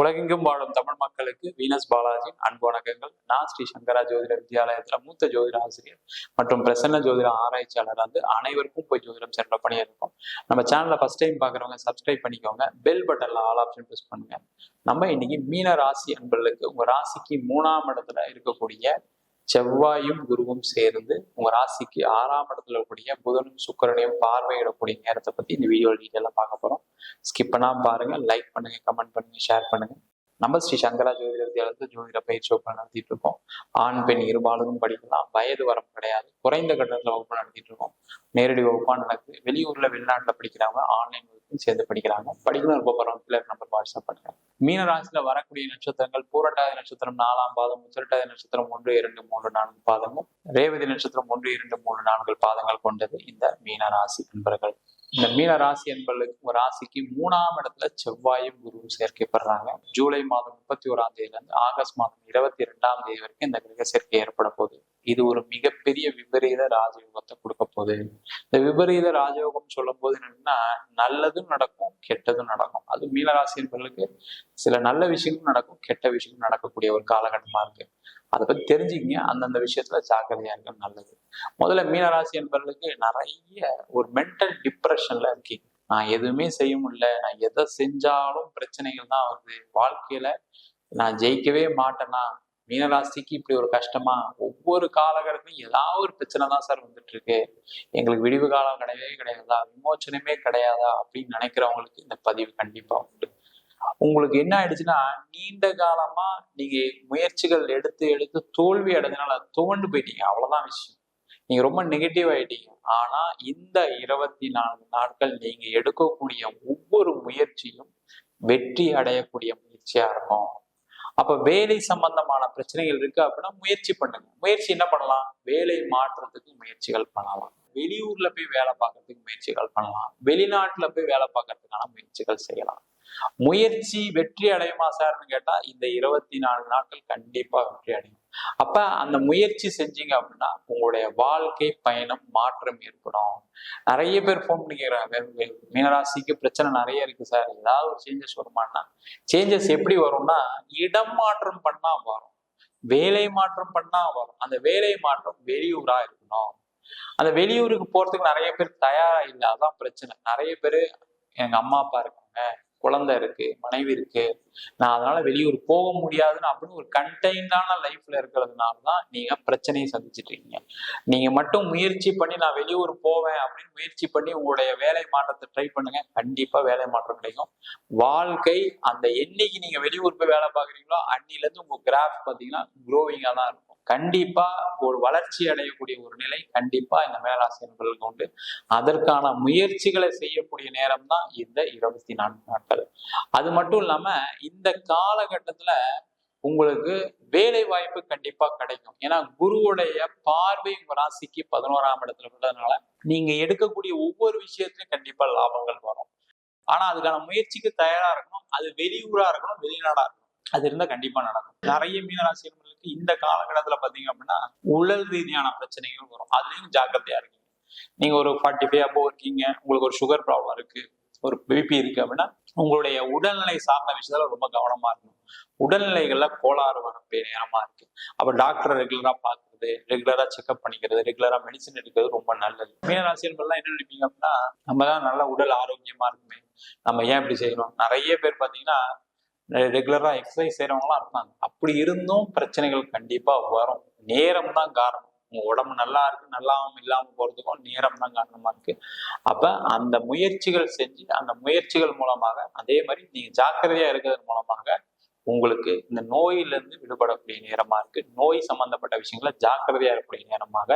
உலகெங்கும் வாழும் தமிழ் மக்களுக்கு வீனஸ் பாலாஜி அன்பு வணக்கங்கள். நான் ஸ்ரீ சங்கரா ஜோதிட வித்யாலயத்துல மூத்த ஜோதிட ஆசிரியர் மற்றும் பிரசன்ன ஜோதிட ஆராய்ச்சியாளர் வந்து அனைவருக்கும் போய் ஜோதிடம் சென்ற பண்ணியிருக்கோம் இருக்கும். நம்ம சேனலை ஃபர்ஸ்ட் டைம் பாக்குறவங்க சப்ஸ்கிரைப் பண்ணிக்கோங்க. பெல் பட்டன்ல ஆல் ஆப்ஷன் ப்ரெஸ் பண்ணுங்க. நம்ம இன்னைக்கு மீன ராசி அன்பர்களுக்கு உங்க ராசிக்கு மூணாம் இடத்துல இருக்கக்கூடிய செவ்வாயும் குருவும் சேர்ந்து உங்க ராசிக்கு ஆறாம் இடத்துல இருக்கக்கூடிய புதனும் சுக்கரனையும் பார்வையிடக்கூடிய நேரத்தை பத்தி இந்த வீடியோ டீட்டெயிலாக பார்க்க போறோம். ஸ்கிப் பண்ணாம பாருங்க லைக் பண்ணுங்க கமெண்ட் பண்ணுங்க ஷேர் பண்ணுங்க. நம்ம ஸ்ரீ சங்கரா ஜோதிட வித்தியாலயத்தில் ஜோதிட பயிற்சி வகுப்பு நடத்திட்டு இருக்கோம். ஆண் பெண் இருபாலரும் படிக்கலாம். வயது வரம் கிடையாது. குறைந்த கட்டணத்துல வகுப்பு நடத்திட்டு இருக்கோம். நேரடி வகுப்பா நடக்குது. வெளியூர்ல வெளிநாட்டுல படிக்கிறவங்க ஆன்லைன் சேர்ந்து படிக்கிறாங்க. படிக்கணும் விருப்பப்படுறவங்க பிள்ளை நம்பர் வாட்ஸ்அப் பண்ணுறேன் மீன ராசியில வரக்கூடிய நட்சத்திரங்கள் பூரட்டாதி நட்சத்திரம் நாலாம் பாதம் உத்திரட்டாதி நட்சத்திரம் ஒன்று இரண்டு மூன்று நான்கு பாதமும் ரேவதி நட்சத்திரம் ஒன்று இரண்டு மூன்று நான்கு பாதங்கள் கொண்டது இந்த மீன ராசி நண்பர்கள் இந்த மீன ராசி என்பவர்களுக்கு ராசிக்கு மூணாம் இடத்துல செவ்வாயும் குருவும் பெறாங்க ஜூலை மாதம் முப்பத்தி ஓராம் தேதியிலிருந்து ஆகஸ்ட் மாதம் இருபத்தி இரண்டாம் தேதி வரைக்கும் இந்த கிரக சேர்க்கை ஏற்பட போகுது. இது ஒரு மிகப்பெரிய விபரீத ராஜயோகத்தை கொடுக்க போகுது. இந்த விபரீத ராஜயோகம் சொல்லும் போது என்னன்னா நல்லதும் நடக்கும் கெட்டதும் நடக்கும். அது மீனராசியர்களுக்கு சில நல்ல விஷயங்களும் நடக்கும் கெட்ட விஷயங்களும் நடக்கக்கூடிய ஒரு காலகட்டமா இருக்கு. அதை பத்தி தெரிஞ்சுக்கிங்க. அந்தந்த விஷயத்துல ஜாக்கிரதையா இருக்க நல்லது. முதல்ல மீனராசி என்பவர்களுக்கு நிறைய ஒரு மென்டல் டிப்ரெஷன்ல இருக்கீங்க. நான் எதுவுமே செய்ய முடியல நான் எதை செஞ்சாலும் பிரச்சனைகள் தான் வருது. வாழ்க்கையில நான் ஜெயிக்கவே மாட்டேனா மீனராசிக்கு இப்படி ஒரு கஷ்டமா ஒவ்வொரு காலகட்டத்திலும் ஏதாவது ஒரு பிரச்சனை தான் சார் வந்துட்டு இருக்கு எங்களுக்கு விடிவு காலம் கிடையவே கிடையாதா? விமோச்சனமே கிடையாதா? அப்படின்னு நினைக்கிறவங்களுக்கு இந்த பதிவு கண்டிப்பா உண்டு. உங்களுக்கு என்ன ஆயிடுச்சுன்னா நீண்ட காலமா நீங்க முயற்சிகள் எடுத்து எடுத்து தோல்வி அடைஞ்சனால துவண்டு போயிட்டீங்க. அவ்வளவுதான் விஷயம். நீங்க ரொம்ப நெகட்டிவ் ஆயிட்டீங்க. ஆனா இந்த இருபத்தி நான்கு நாட்கள் நீங்க எடுக்கக்கூடிய ஒவ்வொரு முயற்சியும் வெற்றி அடையக்கூடிய முயற்சியா இருக்கும். அப்ப வேலை சம்பந்தமான பிரச்சனைகள் இருக்கு அப்படின்னா முயற்சி பண்ணுங்க. முயற்சி என்ன பண்ணலாம்? வேலை மாற்றுறதுக்கு முயற்சிகள் பண்ணலாம். வெளியூர்ல போய் வேலை பார்க்கறதுக்கு முயற்சிகள் பண்ணலாம். வெளிநாட்டுல போய் வேலை பார்க்கறதுக்கான முயற்சிகள் செய்யலாம். முயற்சி வெற்றி அடையுமா சார்னு கேட்டா இந்த இருபத்தி நாலு நாட்கள் கண்டிப்பா வெற்றி அடையும். அப்ப அந்த முயற்சி செஞ்சீங்க அப்படின்னா உங்களுடைய வாழ்க்கை பயணம் மாற்றம் ஏற்படும். நிறைய பேர் ஃபோன் பண்ணிக்கிறாங்க. மீனராசிக்கு பிரச்சனை நிறைய இருக்கு சார் ஏதாவது ஒரு சேஞ்சஸ் வருமானா சேஞ்சஸ் எப்படி வரும்னா இடம் மாற்றம் பண்ணா வரும். வேலை மாற்றம் பண்ணா வரும். அந்த வேலை மாற்றம் வெளியூரா இருக்கணும். அந்த வெளியூருக்கு போறதுக்கு நிறைய பேர் தயாரா இல்லை. அதான் பிரச்சனை. நிறைய பேர் எங்க அம்மா அப்பா இருக்காங்க. குழந்தை இருக்கு மனைவி இருக்கு நான் அதனால வெளியூர் போக முடியாதுன்னு அப்படின்னு ஒரு கண்டெய்னான லைஃப்ல இருக்கிறதுனால தான் நீங்க பிரச்சனையை சந்திச்சுட்டு இருக்கீங்க. நீங்க மட்டும் முயற்சி பண்ணி நான் வெளியூர் போவேன் அப்படின்னு முயற்சி பண்ணி உங்களுடைய வேலை மாற்றத்தை ட்ரை பண்ணுங்க. கண்டிப்பா வேலை மாற்றம் கிடைக்கும். வாழ்க்கை அந்த என்னைக்கு நீங்க வெளியூர் போய் வேலை பார்க்குறீங்களோ அன்னில இருந்து உங்க கிராஃப் பாத்தீங்கன்னா க்ரோவிங்கா தான் இருக்கும். கண்டிப்பா ஒரு வளர்ச்சி அடையக்கூடிய ஒரு நிலை கண்டிப்பா இந்த மேலாசிரியர்களுக்கு உண்டு. அதற்கான முயற்சிகளை செய்யக்கூடிய நேரம் தான் இந்த இருபத்தி நான்கு நாட்கள். அது மட்டும் இல்லாம இந்த காலகட்டத்துல உங்களுக்கு வேலை வாய்ப்பு கண்டிப்பா கிடைக்கும். ஏன்னா குருவுடைய பார்வை உங்க ராசிக்கு பதினோராம் இடத்துல உள்ளதுனால நீங்க எடுக்கக்கூடிய ஒவ்வொரு விஷயத்திலும் கண்டிப்பா லாபங்கள் வரும். ஆனா அதுக்கான முயற்சிக்கு தயாரா இருக்கணும். அது வெளியூரா இருக்கணும் வெளிநாடா இருக்கணும். அது இருந்தா கண்டிப்பா நடக்கும். நிறைய மீனராசிரியர்களுக்கு இந்த காலகட்டத்துல பாத்தீங்க அப்படின்னா உடல் ரீதியான பிரச்சனைகள் வரும். அதுலயும் ஜாக்கிரதையா இருக்கீங்க. நீங்க ஒரு ஃபார்ட்டி ஃபைவ் அப்போ இருக்கீங்க. உங்களுக்கு ஒரு சுகர் ப்ராப்ளம் இருக்கு. ஒரு பிபி இருக்கு அப்படின்னா உங்களுடைய உடல்நிலை சார்ந்த விஷயத்துல ரொம்ப கவனமா இருக்கணும். உடல்நிலைகள்ல கோளாறு வரப்பே நேரமா இருக்கு. அப்ப டாக்டரை ரெகுலரா பாக்குறது ரெகுலரா செக்அப் பண்ணிக்கிறது ரெகுலரா மெடிசன் எடுக்கிறது ரொம்ப நல்லது. மீனராசியர்கள்லாம் என்ன நினைப்பீங்க அப்படின்னா நம்ம தான் நல்ல உடல் ஆரோக்கியமா இருக்குமே. நம்ம ஏன் இப்படி செய்யணும்? நிறைய பேர் பாத்தீங்கன்னா ரெகுலராக எக்ஸசைஸ் செய்கிறவங்களாம் இருப்பாங்க. அப்படி இருந்தும் பிரச்சனைகள் கண்டிப்பாக வரும். நேரம் தான் காரணம். உங்கள் உடம்பு நல்லா இருக்கு நல்லாவும் இல்லாமல் போகிறதுக்கும் நேரம் தான் காரணமாக இருக்கு. அப்போ அந்த முயற்சிகள் செஞ்சு அந்த முயற்சிகள் மூலமாக அதே மாதிரி நீங்கள் ஜாக்கிரதையாக இருக்கிறது மூலமாக உங்களுக்கு இந்த நோயிலிருந்து விடுபடக்கூடிய நேரமாக இருக்கு. நோய் சம்பந்தப்பட்ட விஷயங்களை ஜாக்கிரதையாக இருக்கக்கூடிய நேரமாக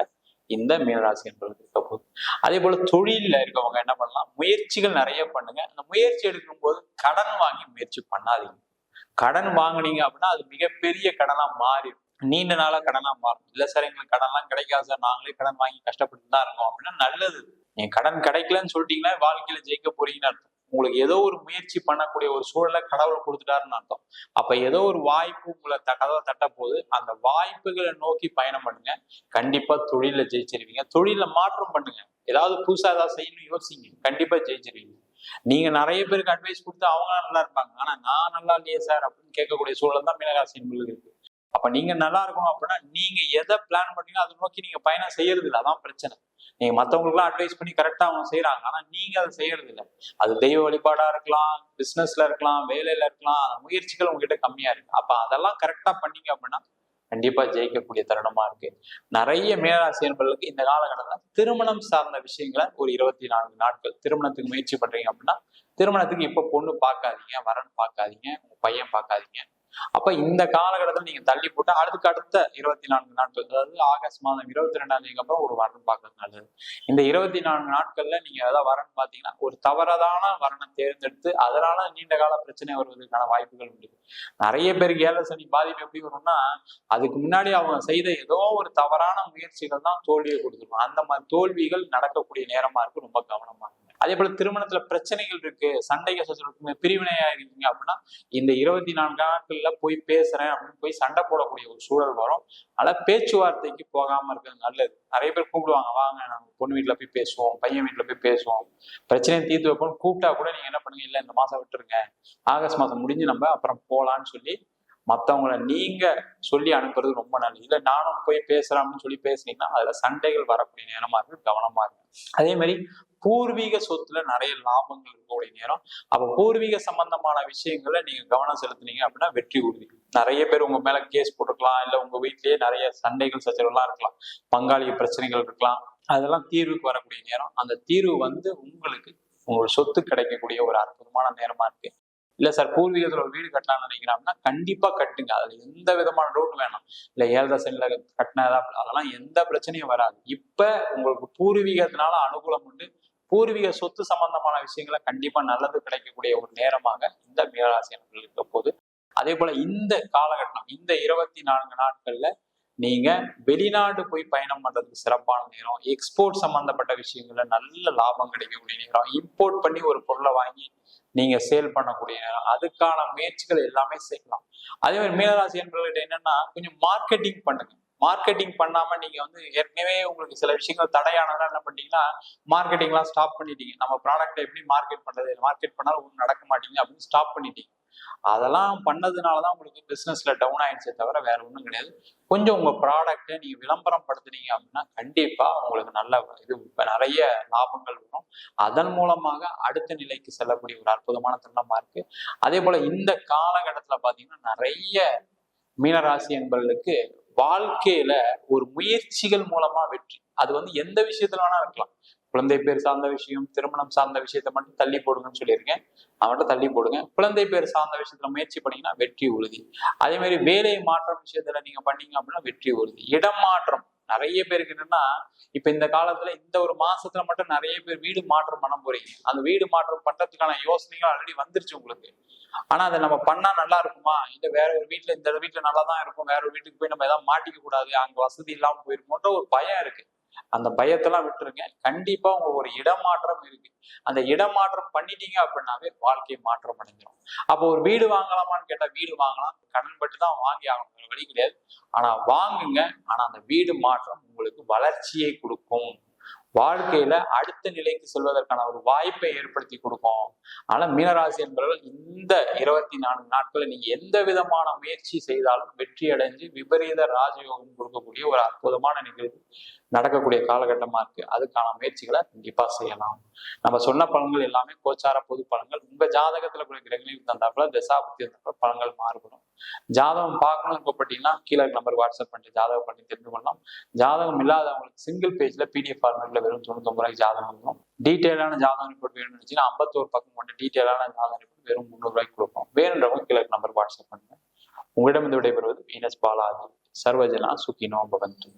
இந்த மீனராசி என்பது இருக்க போகுது. அதே போல தொழிலில் இருக்கவங்க என்ன பண்ணலாம்? முயற்சிகள் நிறைய பண்ணுங்க. அந்த முயற்சி எடுக்கும் போது கடன் வாங்கி முயற்சி பண்ணாதீங்க. கடன் வாங்குனீங்க அப்படின்னா அது மிகப்பெரிய கடனா மாறிடும் நீண்ட நாளா கடனா மாறும். இல்ல சார் எங்களுக்கு கடன்லாம் கிடைக்காது சார். நாங்களே கடன் வாங்கி கஷ்டப்பட்டு தான் இருக்கோம் அப்படின்னா நல்லது. என் கடன் கிடைக்கலன்னு சொல்லிட்டீங்கன்னா வாழ்க்கையில ஜெயிக்க போறீங்கன்னு அர்த்தம். உங்களுக்கு ஏதோ ஒரு முயற்சி பண்ணக்கூடிய ஒரு சூழலை கடவுள் கொடுத்துட்டாருன்னு அர்த்தம். அப்ப ஏதோ ஒரு வாய்ப்பு உங்களை த கதவை தட்ட போது அந்த வாய்ப்புகளை நோக்கி பயணம் பண்ணுங்க. கண்டிப்பா தொழில ஜெயிச்சிருவீங்க. தொழில மாற்றம் பண்ணுங்க. ஏதாவது புதுசா ஏதாவது செய்யணும்னு யோசிங்க. கண்டிப்பா ஜெயிச்சிருவீங்க. நீங்க நிறைய பேருக்கு அட்வைஸ் கொடுத்து அவங்க நல்லா இருப்பாங்க. ஆனா நான் நல்லா இல்லையே சார் அப்படின்னு கேட்கக்கூடிய சூழல் தான் மீனராசி இருக்கு. அப்ப நீங்க நல்லா இருக்கணும் அப்படின்னா நீங்க எதை பிளான் பண்ணீங்களோ அதை நோக்கி நீங்க பயணம் செய்யறது இல்லை அதான் பிரச்சனை. நீங்க மத்தவங்களுக்குலாம் அட்வைஸ் பண்ணி கரெக்டா அவங்க செய்யறாங்க ஆனா நீங்க அதை செய்யறது இல்லை அது தெய்வ வழிபாடா இருக்கலாம் பிசினஸ்ல இருக்கலாம் வேலையில இருக்கலாம் அந்த முயற்சிகள் உங்ககிட்ட கம்மியா இருக்கு. அப்ப அதெல்லாம் கரெக்டா பண்ணீங்க அப்படின்னா கண்டிப்பா ஜெயிக்கக்கூடிய தருணமா இருக்கு. நிறைய மேலாசிரியர்களுக்கு இந்த காலகட்டத்தில் திருமணம் சார்ந்த விஷயங்களை ஒரு இருபத்தி நான்கு நாட்கள் திருமணத்துக்கு முயற்சி பண்றீங்க அப்படின்னா திருமணத்துக்கு இப்ப பொண்ணு பார்க்காதீங்க வரன் பார்க்காதீங்க உங்க பையன் பார்க்காதீங்க. அப்ப இந்த காலகட்டத்தில் நீங்க தள்ளி போட்டு அடுத்துக்கு அடுத்த இருபத்தி நான்கு நாட்கள் அதாவது ஆகஸ்ட் மாதம் இருபத்தி ரெண்டாம் தேதிக்கு அப்புறம் ஒரு வரன் பார்க்கறது நல்லது இந்த இருபத்தி நான்கு நாட்கள்ல நீங்க ஏதாவது வரன் பாத்தீங்கன்னா ஒரு தவறதான வரனை தேர்ந்தெடுத்து அதனால நீண்ட கால பிரச்சனை வருவதற்கான வாய்ப்புகள் உண்டு. நிறைய பேர் ஏழை சனி பாதிப்பு எப்படி வரும்னா அதுக்கு முன்னாடி அவங்க செய்த ஏதோ ஒரு தவறான முயற்சிகள் தான் தோல்வியை கொடுத்துருக்கும் அந்த மாதிரி தோல்விகள் நடக்கக்கூடிய நேரமா இருக்கு ரொம்ப கவனமா அதே போல திருமணத்துல பிரச்சனைகள் இருக்கு சண்டைகள் சச்சரவு பிரிவினையா இருக்கீங்க அப்படின்னா இந்த இருபத்தி நான்கு நாட்கள்ல போய் பேசுறேன் அப்படின்னு போய் சண்டை போடக்கூடிய ஒரு சூழல் வரும். அதனால பேச்சுவார்த்தைக்கு போகாம இருக்கிறது நல்லது. நிறைய பேர் கூப்பிடுவாங்க வாங்க நாங்க பொண்ணு வீட்டுல போய் பேசுவோம் பையன் வீட்டுல போய் பேசுவோம். பிரச்சனையை தீர்த்து வைப்போம் கூப்பிட்டா கூட நீங்க என்ன பண்ணுங்க? இல்ல இந்த மாசம் விட்டுருங்க. ஆகஸ்ட் மாசம் முடிஞ்சு நம்ம அப்புறம் போலான்னு சொல்லி மற்றவங்கள நீங்க சொல்லி அனுப்புறது ரொம்ப நல்லது. இல்லை நானும் போய் பேசுறேன் அப்படின்னு சொல்லி பேசுனீங்கன்னா அதுல சண்டைகள் வரக்கூடிய நேரமா இருக்கு கவனமா இருக்கு. அதே மாதிரி பூர்வீக சொத்துல நிறைய லாபங்கள் இருக்கக்கூடிய நேரம். அப்ப பூர்வீக சம்பந்தமான விஷயங்களை நீங்க கவனம் செலுத்துனீங்க அப்படின்னா வெற்றி உறுதி. நிறைய பேர் உங்க மேல கேஸ் போட்டுக்கலாம் இல்ல உங்க வீட்லயே நிறைய சண்டைகள் சச்சரவுலாம் இருக்கலாம். பங்காளி பிரச்சனைகள் இருக்கலாம். அதெல்லாம் தீர்வுக்கு வரக்கூடிய நேரம். அந்த தீர்வு வந்து உங்களுக்கு உங்களோட சொத்து கிடைக்கக்கூடிய ஒரு அற்புதமான நேரமா இருக்கு. இல்ல சார் பூர்வீகத்துல ஒரு வீடு கட்டலாம்னு நினைக்கிறாங்கன்னா கண்டிப்பா கட்டுங்க. அதுல எந்த விதமான டவுட் வேணாம். இல்ல ஏழரை சென்ட்ல கட்டினதா அதெல்லாம் எந்த பிரச்சனையும் வராது. இப்ப உங்களுக்கு பூர்வீகத்தினால அனுகூலம் உண்டு. பூர்வீக சொத்து சம்பந்தமான விஷயங்களை கண்டிப்பா நல்லது கிடைக்கக்கூடிய ஒரு நேரமாக இந்த மீனராசி அன்பர்கள் இருக்க போது அதே போல இந்த காலகட்டம் இந்த இருபத்தி நான்கு நாட்கள்ல நீங்க வெளிநாடு போய் பயணம் பண்றதுக்கு சிறப்பான நேரம் எக்ஸ்போர்ட் சம்பந்தப்பட்ட விஷயங்கள்ல நல்ல லாபம் கிடைக்கக்கூடிய நேரம் இம்போர்ட் பண்ணி ஒரு பொருளை வாங்கி நீங்க சேல் பண்ணக்கூடிய நேரம் அதுக்கான முயற்சிகள் எல்லாமே செய்யலாம். அதே மாதிரி மீனராசி என்பவர்கிட்ட என்னன்னா கொஞ்சம் மார்க்கெட்டிங் பண்ணுங்க. மார்க்கெட்டிங் பண்ணாம நீங்க வந்து ஏற்கனவே உங்களுக்கு சில விஷயங்கள் தடையானதான் என்ன பண்ணீங்கன்னா மார்க்கெட்டிங்லாம் ஸ்டாப் பண்ணிட்டீங்க. நம்ம ப்ராடக்ட்டை எப்படி மார்க்கெட் பண்றது? மார்க்கெட் பண்ணாலும் ஒன்றும் நடக்க மாட்டீங்க அப்படின்னு ஸ்டாப் பண்ணிட்டீங்க. அதெல்லாம் பண்ணதுனால தான் உங்களுக்கு பிசினஸ்ல டவுன் ஆயிடுச்சே தவிர வேற ஒன்றும் கிடையாது. கொஞ்சம் உங்க ப்ராடக்ட்டை நீங்க விளம்பரம் படுத்துனீங்க அப்படின்னா கண்டிப்பா உங்களுக்கு நல்ல இது இப்ப நிறைய லாபங்கள் வரும். அதன் மூலமாக அடுத்த நிலைக்கு செல்லக்கூடிய ஒரு அற்புதமான தருணமா இருக்கு. அதே போல இந்த காலகட்டத்துல பாத்தீங்கன்னா நிறைய மீனராசி என்பவர்களுக்கு வாழ்க்கையில ஒரு முயற்சிகள் மூலமா வெற்றி. அது வந்து எந்த விஷயத்துல வேணா இருக்கலாம். குழந்தை பேர் சார்ந்த விஷயம் திருமணம் சார்ந்த விஷயத்த மட்டும் தள்ளி போடுங்கன்னு சொல்லியிருக்கேன். அதை மட்டும் தள்ளி போடுங்க. குழந்தை பேர் சார்ந்த விஷயத்துல முயற்சி பண்ணீங்கன்னா வெற்றி உறுதி. அதே மாதிரி வேலை மாற்றம் விஷயத்துல நீங்க பண்ணீங்க அப்படின்னா வெற்றி உறுதி. இடம் மாற்றம். நிறைய பேருக்கு என்னன்னா இப்ப இந்த காலத்துல இந்த ஒரு மாசத்துல மட்டும் நிறைய பேர் வீடு மாற்றம் பண்ண போறீங்க. அந்த வீடு மாற்றம் பண்றதுக்கான யோசனைகள் ஆல்ரெடி வந்துருச்சு உங்களுக்கு. ஆனா அதை நம்ம பண்ணா நல்லா இருக்குமா? இல்ல வேற ஒரு வீட்டுல இந்த வீட்டுல நல்லா தான் இருக்கும் வேற ஒரு வீட்டுக்கு போய் நம்ம எதாவது மாட்டிக்க கூடாது அங்க வசதி இல்லாம போயிருக்கோன்ற ஒரு பயம் இருக்கு. அந்த பயத்தெல்லாம் விட்டுருங்க. கண்டிப்பா உங்க ஒரு இடமாற்றம் இருக்கு. அந்த இடமாற்றம் பண்ணிட்டீங்க அப்படின்னாவே வாழ்க்கை மாற்றம் அடைஞ்சிடும் அப்போ ஒரு வீடு வாங்கலாமான்னு கேட்டா வீடு வாங்கலாம். கடன் பட்டு தான் வாங்கி ஆகணும். வழி கிடையாது. ஆனா வாங்குங்க. ஆனா அந்த வீடு மாற்றம் உங்களுக்கு வளர்ச்சியை கொடுக்கும். வாழ்க்கையில அடுத்த நிலைக்கு செல்வதற்கான ஒரு வாய்ப்பை ஏற்படுத்தி கொடுக்கும். ஆனா மீனராசி என்பவர்கள் இந்த இருபத்தி நான்கு நாட்களில் நீங்க எந்த விதமான முயற்சி செய்தாலும் வெற்றி அடைஞ்சு விபரீத ராஜயோகம் கொடுக்கக்கூடிய ஒரு அற்புதமான நிகழ்வு நடக்கக்கூடிய காலகட்டமா இருக்கு. அதுக்கான முயற்சிகளை கண்டிப்பா செய்யலாம். நம்ம சொன்ன பலன்கள் எல்லாமே கோச்சார பொது பலன்கள். உங்க ஜாதகத்துல கூட கிரகங்களில் தந்தாப்புல தசாபுத்தி தந்தாப்புல பலன்கள் மாறுபடும். ஜாதகம் பார்க்கணும் இருக்கப்பட்டீங்கன்னா கீழே நம்பர் வாட்ஸ்அப் பண்ணிட்டு ஜாதகம் பண்ணி தெரிந்து கொள்ளலாம். ஜாதகம் இல்லாதவங்களுக்கு சிங்கிள் பேஜ்ல பிடிஎஃப் ஃபார்மேட்ல வெறும் தொண்ணூத்தொம்பது ரூபாய்க்கு ஜாதகம் இருக்கும் டீட்டெயிலான ஜாதகம் ரிப்போர்ட் வேணும்னு நினைச்சீங்கன்னா ஐம்பத்தோரு பக்கம் கொண்ட டீட்டெயிலான ஜாதகம் ரிப்போர்ட் வெறும் முந்நூறு ரூபாய்க்கு கொடுப்போம். வேணுன்றவங்க கிழக்கு நம்பர் வாட்ஸ்அப் பண்ணுங்க. உங்களிடம் விடைபெறுவது வீனஸ் பாலாஜி. சர்வஜனா சுகினோ பவந்து.